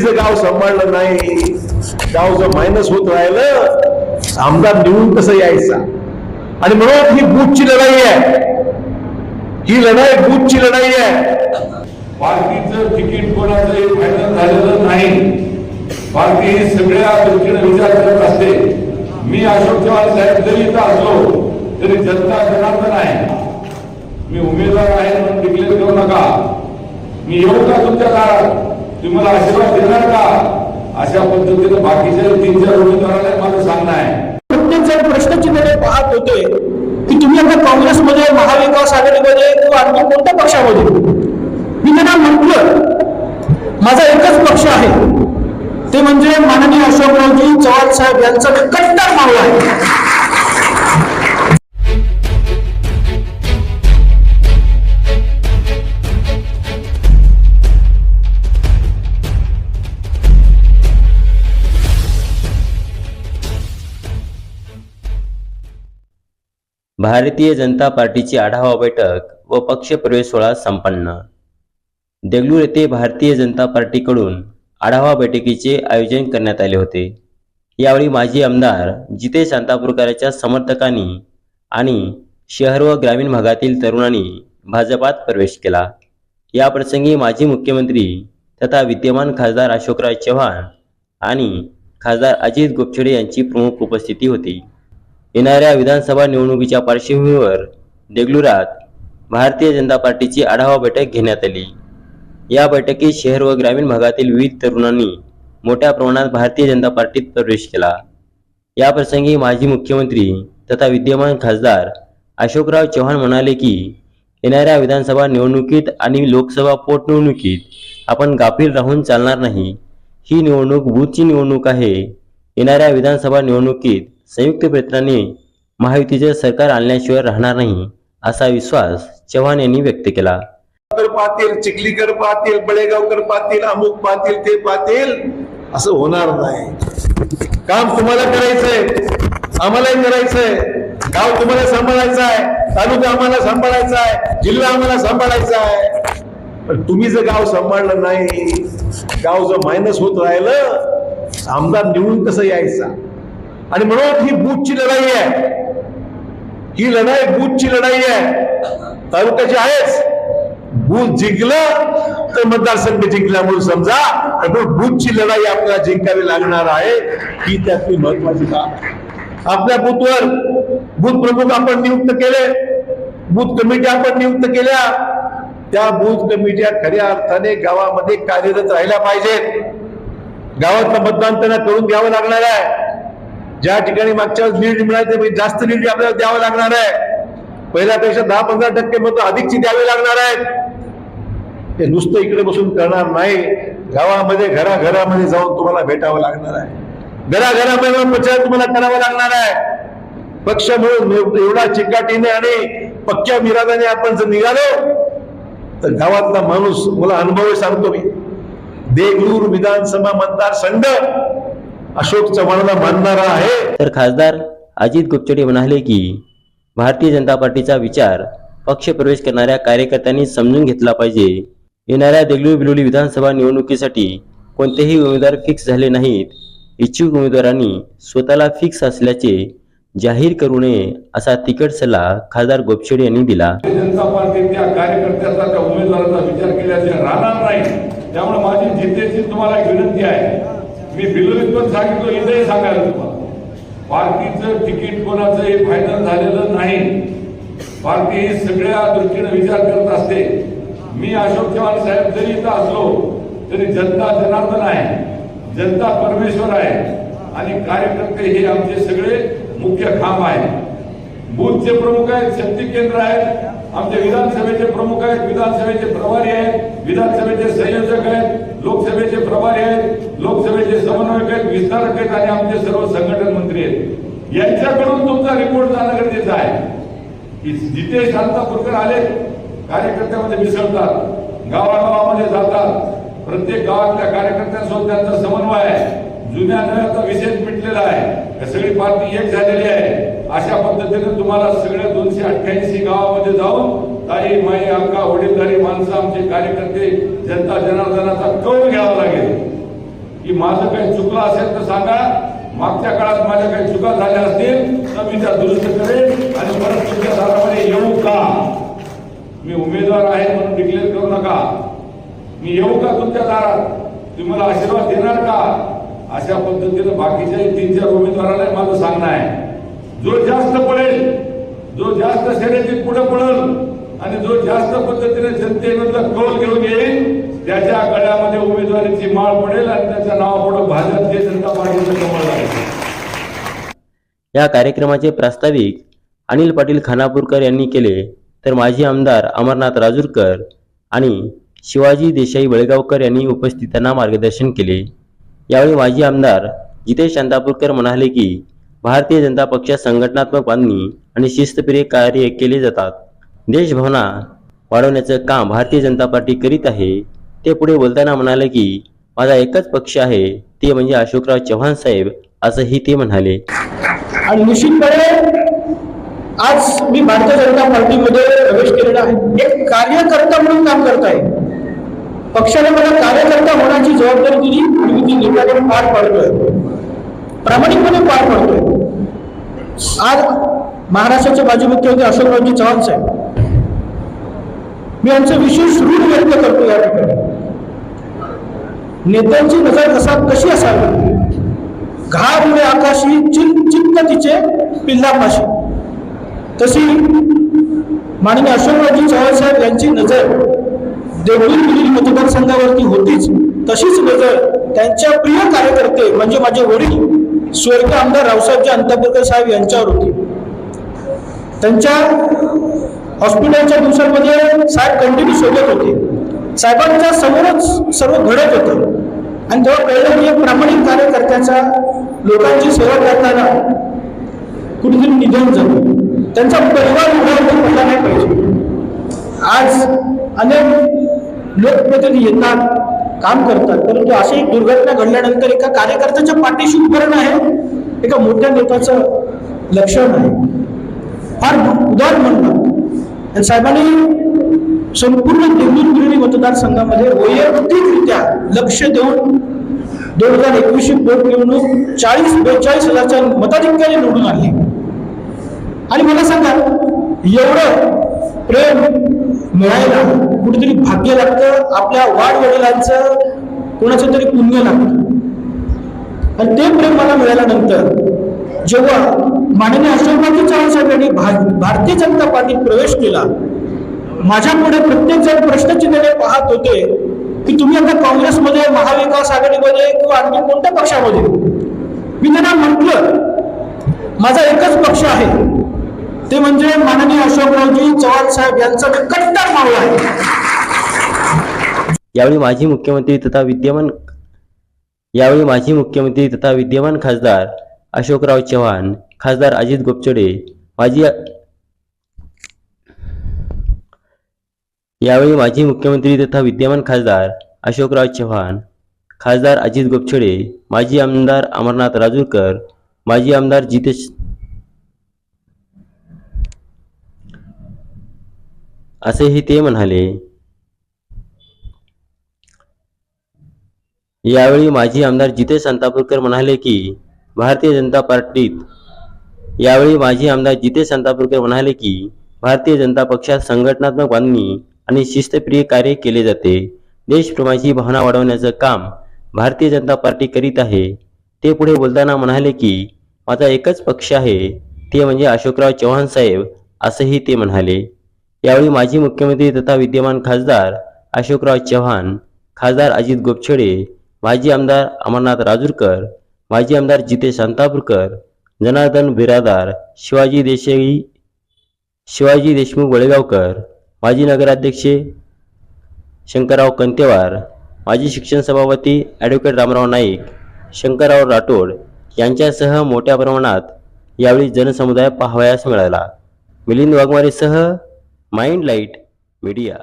जर गाव सांभाळलं नाही. गाव जर मायनस होत राहिलं आमदार निवडून कसं यायचा? आणि म्हणून ही बूथची लढाई आहे. ही लढाई बूथची लढाई आहे. पार्टीचं तिकीट कोणाचंही फायनल झालेलं नाही. पार्टी ही सगळ्या दृष्टीने विचार करत असते. मी अशोक चव्हाण साहेब जरी इथं असलो तरी जनता जनार्दन आहे. मी उमेदवार आहे म्हणून डिक्लेअर करू नका. मी येऊ का तुमच्या दारात? तुम्हाला आशीर्वाद देणार का? अशा पद्धतीनं बाकीच्या तीन चार उमेदवारांना माझं सांगणं आहे. प्रत्येक जण पाहत होते की तुम्ही आता काँग्रेसमध्ये महाविकास आघाडीमध्ये किंवा आणखी कोणत्या पक्षामध्ये? मी त्यांना म्हटलं माझा एकच पक्ष आहे. ते म्हणजे माननीय अशोकरावजी चव्हाण साहेब यांचा कट्टर मावळा आहे. भारतीय जनता पार्टीची आढावा बैठक व पक्ष प्रवेश सोहळा संपन्न. देगलूर येथे भारतीय जनता पार्टीकडून आढावा बैठकीचे आयोजन करण्यात आले होते. यावेळी माजी आमदार जितेश शांतापूरकरांच्या समर्थकांनी आणि शहर व ग्रामीण भागातील तरुणांनी भाजपात प्रवेश केला. याप्रसंगी माजी मुख्यमंत्री तथा विद्यमान खासदार अशोकराव चव्हाण आणि खासदार अजित गोपछडे यांची प्रमुख उपस्थिती होती. येणाऱ्या विधानसभा निवडणुकीच्या पार्श्वभूमीवर देगलुरात भारतीय जनता पार्टीची आढावा बैठक घेण्यात आली. या बैठकीत शहर व ग्रामीण भागातील विविध तरुणांनी मोठ्या प्रमाणात भारतीय जनता पार्टीत प्रवेश केला. या प्रसंगी माजी मुख्यमंत्री तथा विद्यमान खासदार अशोकराव चव्हाण म्हणाले की येणाऱ्या विधानसभा निवडणुकीत आणि लोकसभा पोटनिवडणुकीत आपण गाफील राहून चालणार नाही. ही निवडणूक बूथची निवडणूक आहे. येणाऱ्या विधानसभा निवडणुकीत संयुक्त प्रयत्नाने महायुतीचे सरकार आणल्याशिवाय राहणार नाही असा विश्वास चव्हाण यांनी व्यक्त केला. पाहतील चिखलीकर पाहतील बळेगावकर पाहतील अमुक पाहतील ते पाहतील असं होणार नाही. काम तुम्हाला करायचंय आम्हालाही करायचंय. गाव तुम्हाला सांभाळायचं आहे तालुका आम्हाला सांभाळायचा आहे जिल्हा आम्हाला सांभाळायचा आहे. पण तुम्ही जर गाव सांभाळलं नाही गाव जर मायनस होत राहिलं आमदार निवडून कसं यायचा? आणि म्हणून ही बूथची लढाई आहे. ही लढाई बूथची लढाई आहे. तालुक्याची आहेच. बूथ जिंकलं तर मतदारसंघ जिंकला म्हणून समजा पण बूथची लढाई आपल्याला जिंकावी लागणार आहे. ही त्यातली महत्वाची बाब आपल्या बूथवर बूथ प्रमुख आपण नियुक्त केले बूथ कमिटी आपण नियुक्त केल्या. त्या बूथ कमिट्या खऱ्या अर्थाने गावामध्ये कार्यरत राहिल्या पाहिजेत. गावातलं मतदान त्यांना करून घ्यावं लागणार आहे. ज्या ठिकाणी मागच्या वेळेस लीड मिळाली जास्त लीड आपल्याला द्यावं लागणार आहे. पहिल्यापेक्षा दहा पंधरा टक्के मत अधिकची द्यावी लागणार आहेत. हे नुसतं इकडे बसून करणार नाही. गावामध्ये घराघरामध्ये जाऊन तुम्हाला भेटावं लागणार आहे. घराघरामध्ये जाऊन प्रचार तुम्हाला करावा लागणार आहे. पक्ष मिळून एवढा चिकाटीने आणि पक्क्या मिरादाने आपण जर निघालो तर गावातला माणूस मला अनुभव सांगतो मी. देगलूर विधानसभा मतदारसंघ अशोक चव्हाणला मानणारा आहे. तर खासदार अजित गुपचडे म्हणाले की भारतीय जनता पार्टीचा विचार पक्ष प्रवेश करणाऱ्या कार्यकर्त्यांनी समजून घेतला पाहिजे. येणाऱ्या देगलूर बिलोली विधानसभा निवडणुकीसाठी कोणतेही उमेदवार फिक्स झाले नाहीत. इच्छुक उमेदवारांनी स्वतःला फिक्स असल्याचे जाहीर करू नये असा तिकट सल्ला खासदार गोपछडे यांनी दिला. जनता पार्टी त्या कार्यकर्त्याचा त्या उमेदवाराचा विचार केल्याशिवाय राहणार नाही. त्यामुळे माझी जितेची तुम्हाला विनंती आहे. मी बिलोलीत पण सांगितलं इथेही सांगायला तुम्हाला. पार्टीचं तिकीट कोणाचंही फायनल झालेलं नाही. पार्टी ही सगळ्या दृष्टीने विचार करत असते. मी अशोक चव्हाण साहेब जरी इथं असलो तरी जनता जनार्दन आहे जनता परमेश्वर आहे आणि कार्यकर्ते हे आमचे सगळे मुख्य खांब आहेत. बूथचे प्रमुख आहेत शक्ती केंद्र आहेत आमचे विधानसभेचे प्रमुख आहेत विधानसभेचे प्रभारी आहेत विधानसभेचे संयोजक आहेत लोकसभेचे प्रभारी आहेत लोकसभेचे समन्वयक आहेत विस्तारक आहेत आणि आमचे सर्व संघटन मंत्री आहेत. यांच्याकडून तुमचा रिपोर्ट जाणं गरजेचं आहे. की जिथे शांतापूरकर आले कार्यकर्त्यामध्ये मिसळतात गावागावामध्ये जातात. प्रत्येक गावातल्या कार्यकर्त्यांसोबत त्यांचा समन्वय आहे. जुन्या नव्याचा विशेष मिटलेला आहे. सगळी पार्टी एक झालेली आहे. अशा पद्धतीने तुम्हाला सगळ्या दोनशे अठ्ठ्याऐंशी गावामध्ये जाऊन ताई माई अक्का वडीलधारी माणसं आमचे कार्यकर्ते जनता जनार्दनाचा कौल घ्यावा लागेल. की माझं काही चुकलं असेल तर सांगा. मागच्या काळात माझ्या काही चुका झाल्या असतील तर मी त्या दुरुस्त करेन आणि परत तुमच्या दारामध्ये येऊ का? मी उमेदवार आहे म्हणून डिक्लेअर करू नका. मी येऊ का तुमच्या दारात? तुम्ही मला आशीर्वाद देणार का? अशा पद्धतीनं बाकीच्या तीन चार उमेदवाराला माझं सांगणं आहे. जो जास्त पडेल जो जास्त शर्यतीत पुढे पडेल आणि जो जास्त पद्धतीने जनतेमधला कौल घेऊन येईल त्याच्या गळ्यामध्ये उमेदवारीची माळ पडेल आणि त्याच्या नावापुढे भारतीय जनता पार्टीचं कमळ लागेल या कार्यक्रमाचे प्रास्ताविक अनिल पाटील खानापूरकर यांनी केले तर माजी आमदार अमरनाथ राजूरकर आणि शिवाजी देसाई बळगावकर यांनी उपस्थितांना मार्गदर्शन केले. यावेळी माजी आमदार जितेश शांतापूरकर म्हणाले की भारतीय जनता पक्षात संघटनात्मक बांधणी आणि शिस्तप्रिय कार्य केले जातात. देशभावना वाढवण्याचं काम भारतीय जनता पार्टी करीत आहे. ते पुढे बोलताना म्हणाले की माझा एकच पक्ष आहे ते म्हणजे अशोकराव चव्हाण साहेब असंही ते म्हणाले. आणि निश्चितपणे आज मी भारतीय जनता पार्टीमध्ये प्रवेश केलेला आहे. एक कार्यकर्ता म्हणून काम करत आहे. पक्षाने मला कार्यकर्ता होण्याची जबाबदारी दिली मी ती निकाली पार पाडतोय. प्रामाणिकपणे पार पाडतोय. आज महाराष्ट्राचे माजी मुख्यमंत्री अशोकरावजी चव्हाण साहेब मी आमचं विशेष ऋण व्यक्त करतो या ठिकाणी. नेत्यांची नजर कसा कशी असावी? घामुळे आकाशी चिंत चिंत तिचे पिल्लापाशी. तशी माननीय अशोकरावजी चव्हाण साहेब यांची नजर देवळी मिली मतदारसंघावरती होतीच. तशीच नजर त्यांच्या प्रिय कार्यकर्ते म्हणजे माझे वडील स्वर्गीय आमदार रावसाहेबजी अंतापूरकर साहेब यांच्यावर होती. त्यांच्या हॉस्पिटलच्या दिवसांमध्ये साहेब कंटिन्यू सोबत होते. साहेबांच्या समोरच सर्व घडत होतं. आणि तेव्हा कळलं की प्रामाणिक कार्यकर्त्याचा लोकांची सेवा करताना कुठेतरी निधन झालं. त्यांचा परिवार उभा पडला नाही पाहिजे. आज अनेक लोकप्रतिनिधी येतात काम करतात. परंतु अशी एक दुर्घटना घडल्यानंतर एका कार्यकर्त्याच्या पाठीशी उपकरण आहे एका मोठ्या नेत्याचं लक्षण आहे. फार उदार म्हणतात आणि साहेबांनी संपूर्ण देवूर मतदारसंघामध्ये वैयक्तिकरित्या लक्ष देऊन दोन हजार एकवीसशे पोटनिवडणूक चाळीस बेचाळीस हजारच्या मताधिक्याने निवडून आणली. आणि मला सांगा एवढं प्रेम मिळायला कुठेतरी भाग्य लागतं आपल्या वाढ वडिलांचं कोणाचं तरी पुण्य लागतं. आणि ते प्रेम मला मिळाल्यानंतर जेव्हा माननीय अशोकरावजी चव्हाण साहेबांनी भा- भारतीय जनता पार्टीत प्रवेश केला माझ्या पुढे प्रत्येक जण प्रश्नचिन्हाने पाहत होते की तुम्ही आता काँग्रेसमध्ये महाविकास आघाडीमध्ये किंवा आणखी कोणत्या पक्षामध्ये? मी त्यांना म्हटलं माझा एकच पक्ष आहे ते म्हणजे माननीय अशोकरावजी चव्हाण साहेब यांचं कट्टर मावळा आहे. यावेळी माजी मुख्यमंत्री तथा विद्यमान यावेळी माजी मुख्यमंत्री तथा विद्यमान खासदार अशोकराव चव्हाण खासदार अजित गोपचडे माजी यावेळी माजी मुख्यमंत्री तथा विद्यमान खासदार अशोकराव चव्हाण खासदार अजित गोपछडे माजी आमदार अमरनाथ राजूरकर माजी आमदार जितेश असेही ते म्हणाले यावेळी माजी आमदार जितेश संतापूरकर म्हणाले की भारतीय जनता पार्टीत यावेळी माजी आमदार जितेश संतापूरकर म्हणाले की भारतीय जनता पक्षात संघटनात्मक बांधणी आणि शिस्तप्रिय कार्य केले जाते. देशप्रेमाची भावना वाढवण्याचं काम भारतीय जनता पार्टी करीत आहे. ते पुढे बोलताना म्हणाले की माझा एकच पक्ष आहे ते म्हणजे अशोकराव चव्हाण साहेब असंही ते म्हणाले. यावेळी माजी मुख्यमंत्री तथा विद्यमान खासदार अशोकराव चव्हाण खासदार अजित गोपछडे माजी आमदार अमरनाथ राजूरकर माजी आमदार जितेश शांतापूरकर जनार्दन बिरादार शिवाजी देसाई शिवाजी देशमुख वळेगावकर माजी नगराध्यक्ष शंकरराव कंतेवार माजी शिक्षण सभापती ॲडव्होकेट रामराव नाईक शंकरराव राठोड यांच्यासह मोठ्या प्रमाणात यावेळी जनसमुदाय पाहावयास मिळाला. मिलिंद वाघमारेसह மைண்ட் லைட் மீடியா